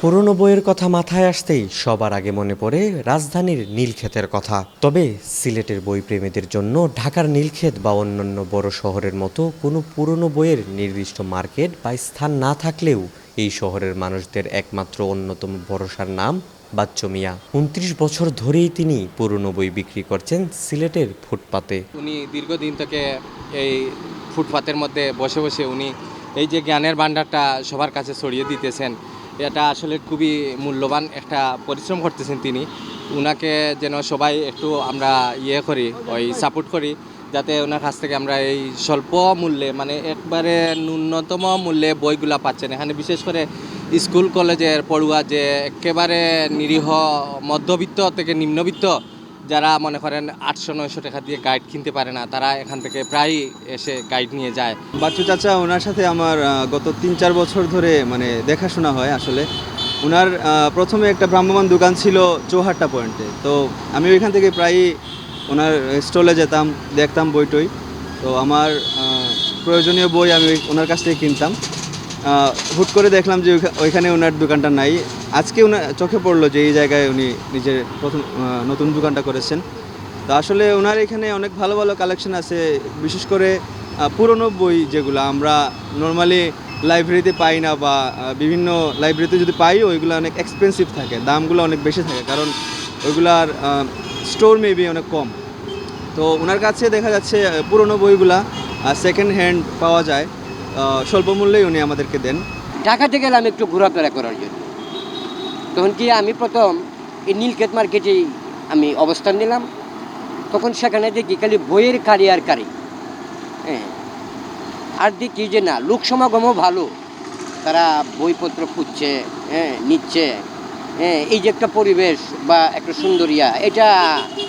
পুরনো বইয়ের কথা মাথায় আসতেই সবার আগে মনে পড়ে রাজধানীর নীলক্ষেতের কথা। তবে সিলেটের বইপ্রেমীদের জন্য ঢাকার নীলক্ষেত বা অন্যান্য বড় শহরের মতো কোনো পুরনো বইয়ের নির্দিষ্ট মার্কেট বা স্থান না থাকলেও এই শহরের মানুষদের একমাত্র অন্যতম ভরসার নাম বাচ্চু মিয়া উনত্রিশ বছর ধরেই তিনি পুরনো বই বিক্রি করছেন সিলেটের ফুটপাতে। উনি দীর্ঘদিন থেকে এই ফুটপাতের মধ্যে বসে বসে উনি এই যে জ্ঞানের ভাণ্ডারটা সবার কাছে ছড়িয়ে দিতেছেন, এটা আসলে খুবই মূল্যবান একটা পরিশ্রম করতেছেন তিনি। উনাকে যেন সবাই একটু আমরা ইয়ে করি, ওই সাপোর্ট করি, যাতে ওনার কাছ থেকে আমরা এই স্বল্প মূল্যে মানে একবারে ন্যূনতম মূল্যে বইগুলা পাচ্ছেন। এখানে বিশেষ করে স্কুল, কলেজের পড়ুয়া যে একেবারে নিরীহ, মধ্যবিত্ত থেকে নিম্নবিত্ত যারা মনে করেন আটশো, নয়শো টাকা দিয়ে গাইড কিনতে পারে না, তারা এখান থেকে প্রায়ই এসে গাইড নিয়ে যায়। বাচ্চু চাচা, ওনার সাথে আমার গত তিন চার বছর ধরে মানে দেখাশোনা হয় আসলে। ওনার প্রথমে একটা ভ্রাম্যমান দোকান ছিল চৌহাট্টা পয়েন্টে তো আমি ওইখান থেকে প্রায়ই ওনার স্টলে যেতাম, দেখতাম বই টই তো আমার প্রয়োজনীয় বই আমি ওনার কাছ থেকে কিনতাম। হুট করে দেখলাম যে ওইখা- ওইখানে ওনার দোকানটা নাই। আজকে ওনার চোখে পড়ল যে এই জায়গায় উনি নিজের প্রথম নতুন দোকানটা করেছেন। তো আসলে ওনার এখানে অনেক ভালো ভালো কালেকশন আছে, বিশেষ করে পুরনো বই যেগুলো আমরা নর্মালি লাইব্রেরিতে পাই না বা বিভিন্ন লাইব্রেরিতে যদি পাই, ওইগুলো অনেক এক্সপেন্সিভ থাকে, দামগুলো অনেক বেশি থাকে, কারণ ওইগুলার স্টোর মেবি অনেক কম। তো ওনার কাছে দেখা যাচ্ছে পুরনো বইগুলা সেকেন্ড হ্যান্ড পাওয়া যায়। স্বল্প মূল্যেই উনি আমাদেরকে দেন। ঢাকাতে গেলাম একটু ঘোরাফেরা করার জন্য। তখন কি আমি প্রথম এই নীলক্ষেত মার্কেটেই আমি অবস্থান নিলাম। তখন সেখানে দেখি খালি বইয়ের কারি আর কারি। হ্যাঁ। আর দেখি যে না, লোক সমাগমও ভালো। তারা বইপত্র খুঁজছে হ্যাঁ নিচ্ছে। হ্যাঁ এই যে একটা পরিবেশ বা একটা সুন্দরিয়া, এটা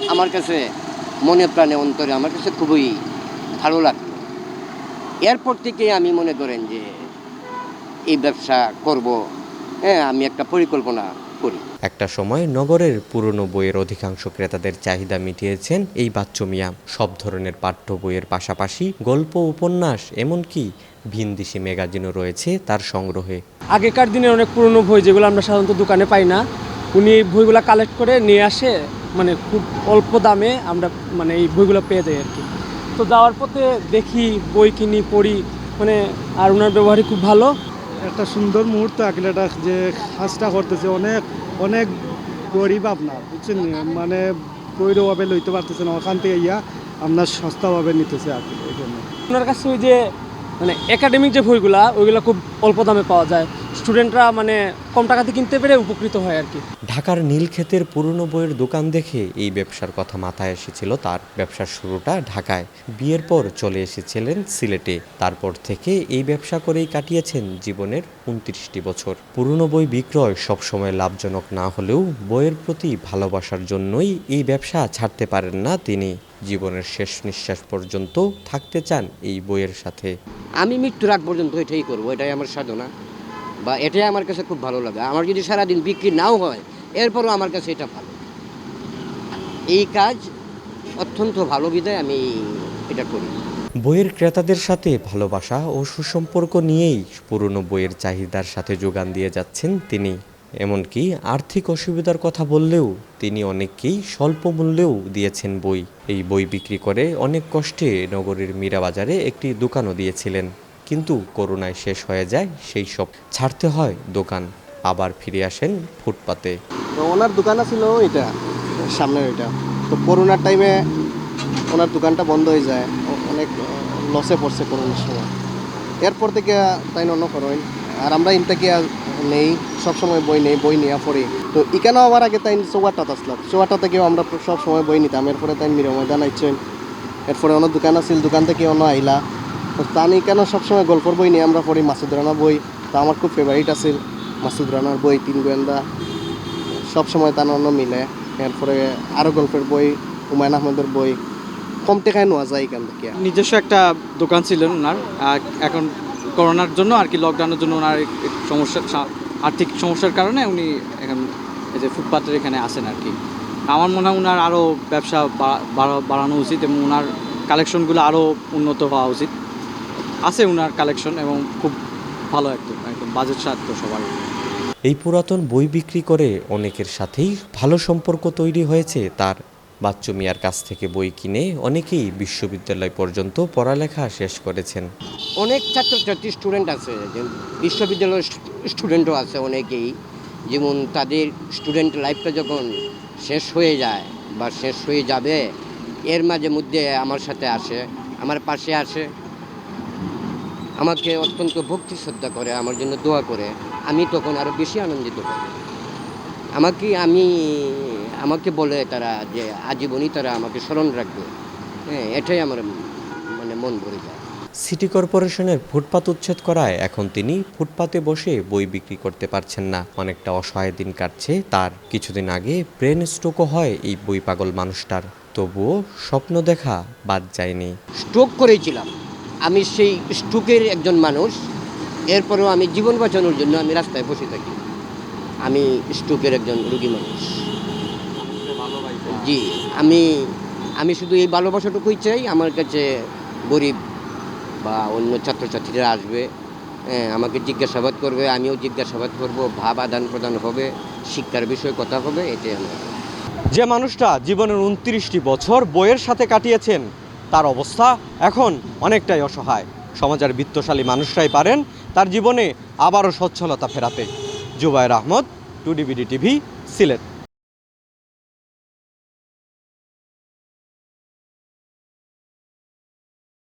আমার কাছে মনে প্রাণে, অন্তরে আমার কাছে খুবই ভালো লাগতো এরপর থেকে আমি মনে করেন যে এই ব্যবসা করব। হ্যাঁ আমি একটা পরিকল্পনা করি। একটা সময় নগরের পুরনো বইয়ের অধিকাংশ ক্রেতাদের চাহিদা মিটিয়েছেন এই বাচ্চু মিয়া সব ধরনের পাঠ্য বইয়ের পাশাপাশি গল্প উপন্যাস এমনকি ভিনদেশি ম্যাগাজিনও রয়েছে তার সংগ্রহে। আগেকার দিনের অনেক পুরনো বই যেগুলো আমরা সাধারণত দোকানে পাই না উনি এই বইগুলো কালেক্ট করে নিয়ে আসে মানে খুব অল্প দামে আমরা মানে এই বইগুলো পেয়ে যাই আর কি। তো যাওয়ার পথে দেখি বই কিনি পড়ি মানে আর ওনার ব্যবহারই খুব ভালো। একটা সুন্দর মুহূর্ত আঁকলেটা যে কাজটা করতেছে অনেক অনেক গরিব আপনার বুঝছেন? মানে বইর অভাবে লইতে পারতেছে না ওখান থেকে ইয়া আপনার সস্তাভাবে নিতেছে আর কি এই জন্য। ওনার কাছে ওই যে মানে একাডেমিক যে বইগুলা ওইগুলো খুব অল্প দামে পাওয়া যায়। স্টুডেন্টরা মানে কম টাকাতে কিনতে পেরে উপকৃত হয় আর কি। ঢাকার নীলক্ষেতের পুরনো বইয়ের দোকান দেখে এই ব্যবসার কথা মাথায় এসেছিল তার ব্যবসার শুরুটা ঢাকায়। বিয়ের পর চলে এসেছিলেন সিলেটে। তারপর থেকে এই ব্যবসা করেই কাটিয়েছেন জীবনের উনত্রিশটি বছর। পুরনো বই বিক্রয় সবসময় লাভজনক না হলেও বইয়ের প্রতি ভালোবাসার জন্যই এই ব্যবসা ছাড়তে পারেন না তিনি। জীবনের শেষ নিঃশ্বাস পর্যন্ত থাকতে চান এই বইয়ের সাথে। আমি মৃত্যুর আগ পর্যন্ত এটাই করব এটাই আমার সাধনা। বা এটাই আমার কাছে খুব ভালো লাগে। আমার যদি সারাদিন বিক্রি নাও হয়, এরপরও আমার কাছে এটা ভালো। এই কাজ অত্যন্ত ভালো বিদায় আমি এটা করি। বইয়ের ক্রেতাদের সাথে ভালোবাসা ও সুসম্পর্ক নিয়েই পুরনো বইয়ের চাহিদার সাথে যোগান দিয়ে যাচ্ছেন তিনি। এমনকি আর্থিক অসুবিধার কথা বললেও তিনি অনেককেই স্বল্প মূল্যেও দিয়েছেন বই। এই বই বিক্রি করে অনেক কষ্টে নগরীর মীরাবাজারে একটি দোকানও দিয়েছিলেন। কিন্তু করোনায় শেষ হয়ে যায় সেই সব। ছাড়তে হয় দোকান, আবার ফিরে আসেন ফুটপাতে। ওনার দোকান ছিল এটা সামনে এটা তো করোনার টাইমে ওনার দোকানটা বন্ধ হয়ে যায় অনেক লসে পড়ছে করোনার সময়। এরপর থেকে তাই অন্য করেন আর আমরা ইনটাকে নেই, সবসময় বই নেই, বই নেওয়া পড়ি। তো এখানেও আমার আগে তাই চৌয়াটাত আসলাম চৌয়াটা থেকেও আমরা সব সময় বই নিতাম। এরপরে তাই মিরো ময়দান আইছেন এরপরে অন্য দোকান আছিল, দোকান থেকে অন্য আইলা। তো তানি কেন সবসময় গল্পর বই নিয়ে আমরা পড়ি? মাসুদ রানা বই। তা আমার খুব ফেভারিট আছে। মাসুদ রানার বই, তিন গোয়েন্দা। সব সময় তার অন্য মিলে। এরপরে আরও গল্পের বই, হুমায়ুন আহমেদের বই। কম টাকায় নেওয়া যায় এখান থেকে। নিজস্ব একটা দোকান ছিল ওনার। এখন করোনার জন্য আর কি লকডাউনের জন্য ওনার সমস্যা আর্থিক সমস্যার কারণে উনি এখন এই যে ফুটপাতের এখানে আসেন আর কি। আমার মনে হয় ওনার আরও ব্যবসা বাড়া- বাড়ানো উচিত এবং ওনার কালেকশনগুলো আরও উন্নত হওয়া উচিত। আছে ওনার কালেকশন এবং খুব ভালো একদম একদম বাজেট সাধ্য সবার। এই পুরাতন বই বিক্রি করে অনেকের সাথেই ভালো সম্পর্ক তৈরি হয়েছে তার। বাচ্চু মিয়ার কাছ থেকে বই কিনে অনেকেই বিশ্ববিদ্যালয় পর্যন্ত পড়ালেখা শেষ করেছেন। অনেক ছাত্রছাত্রী স্টুডেন্ট আছে যে বিশ্ববিদ্যালয়ের স্টুডেন্টও আছে অনেকেই। যেমন তাদের স্টুডেন্ট লাইফটা যখন শেষ হয়ে যায় বা শেষ হয়ে যাবে এর মাঝে মধ্যে আমার সাথে আসে আমার পাশে আসে। আমাকে অত্যন্ত ভক্তি শ্রদ্ধা করে আমার জন্য দোয়া করে আমি তখন আরও বেশি আনন্দিত হই। আমাকে আমি আমাকে বলে তারা যে আজীবনই তারা আমাকে স্মরণ রাখবে। হ্যাঁ এটাই আমার মানে মন ভরে যায়। সিটি কর্পোরেশনের ফুটপাত উচ্ছেদ করায় এখন তিনি ফুটপাতে বসে বই বিক্রি করতে পারছেন না। অনেকটা অসহায় দিন কাটছে। তার কিছুদিন আগে ব্রেন স্ট্রোকও হয় এই বই পাগল মানুষটার। তবুও স্বপ্ন দেখা বাদ যায়নি। স্ট্রোক করেছিলাম আমি সেই স্ট্রোকের একজন মানুষ। এরপরেও আমি জীবন বাঁচানোর জন্য আমি রাস্তায় বসে থাকি। আমি স্ট্রোকের একজন রুগী মানুষ। জি আমি আমি শুধু এই ভালোবাসাটুকুই চাই। আমার কাছে গরিব বা অন্য ছাত্রছাত্রীরা আসবে হ্যাঁ, আমাকে জিজ্ঞাসাবাদ করবে আমিও জিজ্ঞাসাবাদ করব ভাব আদান প্রদান হবে শিক্ষার বিষয়ে কথা হবে এটাই আমার। যে মানুষটা জীবনের উনত্রিশটি বছর বইয়ের সাথে কাটিয়েছেন তার অবস্থা এখন অনেকটাই অসহায়। সমাজের বিত্তশালী মানুষরাই পারেন তার জীবনে আবারও সচ্ছলতা ফেরাতে। Jubayer Ahmad, two DBD TV, Sylhet.